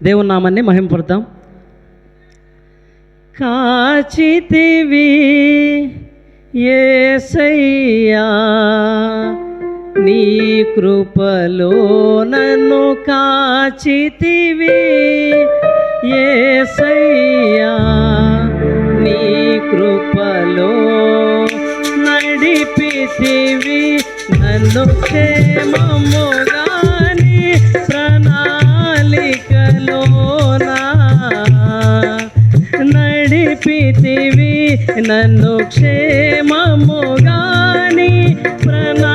దేవుని నామాన్ని మహింపడతాం కాచితివి ఏసయ్యా నీ కృపలో నన్ను కాచితివి ఏసయ్యా నీ కృపలో నడిపితివి నన్ను క్షేమముగాని ప్రణ నన్ను క్షేమముగాని ప్రణా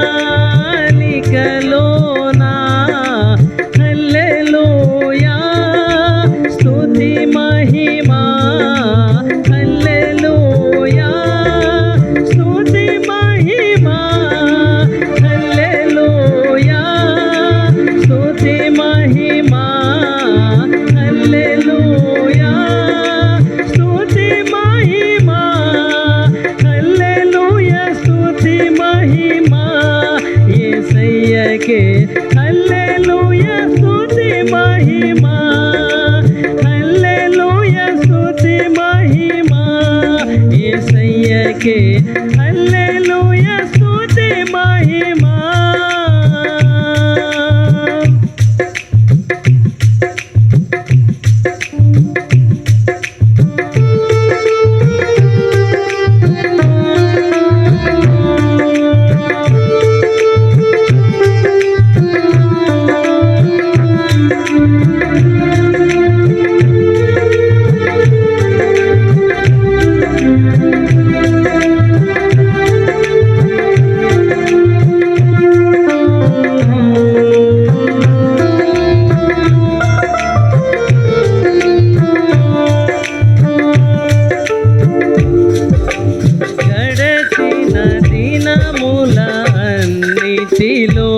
క్షణములన్నిటిలో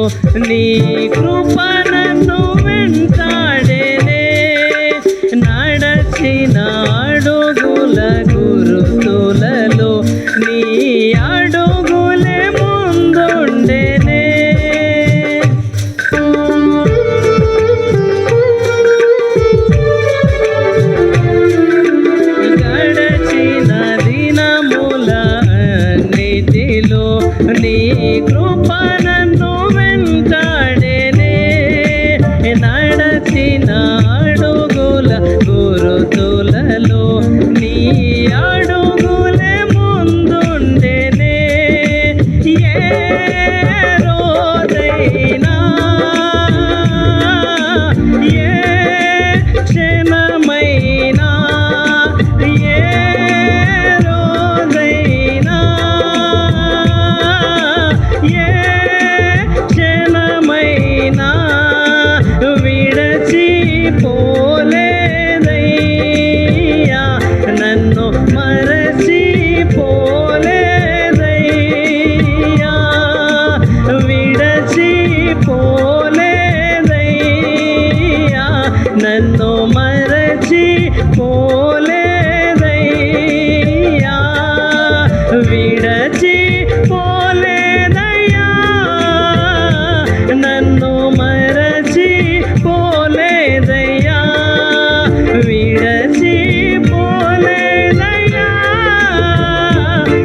నీ కృప નીકળું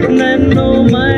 Men, oh my.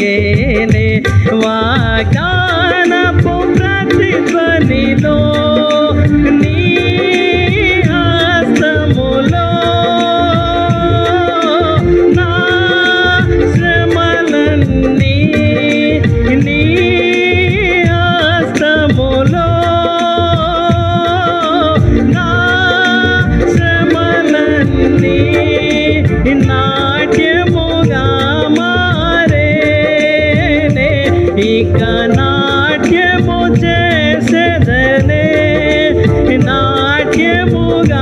llegué. ఇక నాట్యము చేసేదనే నాట్యముగా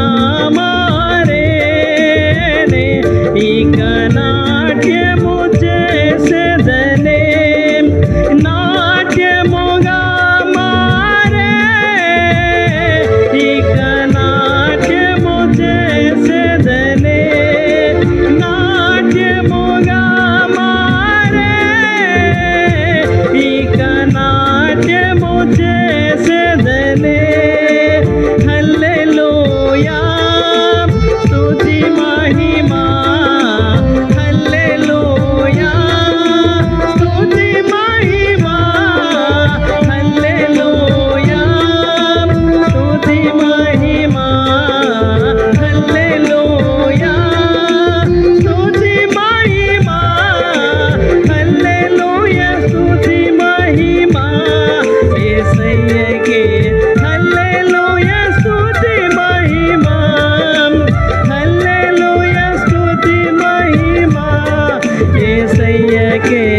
que